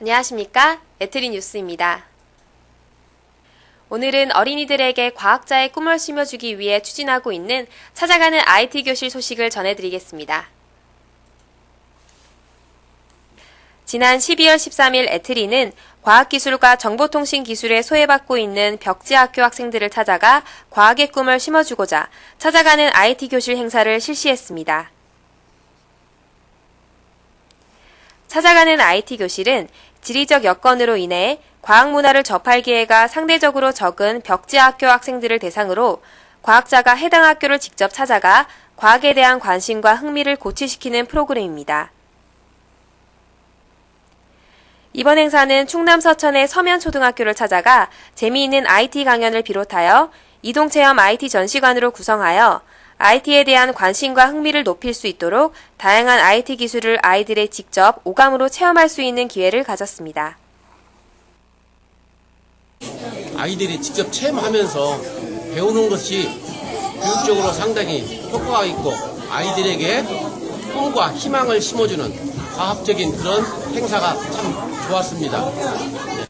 안녕하십니까? 에트리 뉴스입니다. 오늘은 어린이들에게 과학자의 꿈을 심어주기 위해 추진하고 있는 찾아가는 IT 교실 소식을 전해드리겠습니다. 지난 12월 13일 에트리는 과학기술과 정보통신기술에 소외받고 있는 벽지학교 학생들을 찾아가 과학의 꿈을 심어주고자 찾아가는 IT 교실 행사를 실시했습니다. 찾아가는 IT 교실은 지리적 여건으로 인해 과학 문화를 접할 기회가 상대적으로 적은 벽지 학교 학생들을 대상으로 과학자가 해당 학교를 직접 찾아가 과학에 대한 관심과 흥미를 고취시키는 프로그램입니다. 이번 행사는 충남 서천의 서면초등학교를 찾아가 재미있는 IT 강연을 비롯하여 이동체험 IT 전시관으로 구성하여 IT에 대한 관심과 흥미를 높일 수 있도록 다양한 IT 기술을 아이들의 직접 오감으로 체험할 수 있는 기회를 가졌습니다. 아이들이 직접 체험하면서 배우는 것이 교육적으로 상당히 효과가 있고 아이들에게 꿈과 희망을 심어주는 과학적인 그런 행사가 참 좋았습니다.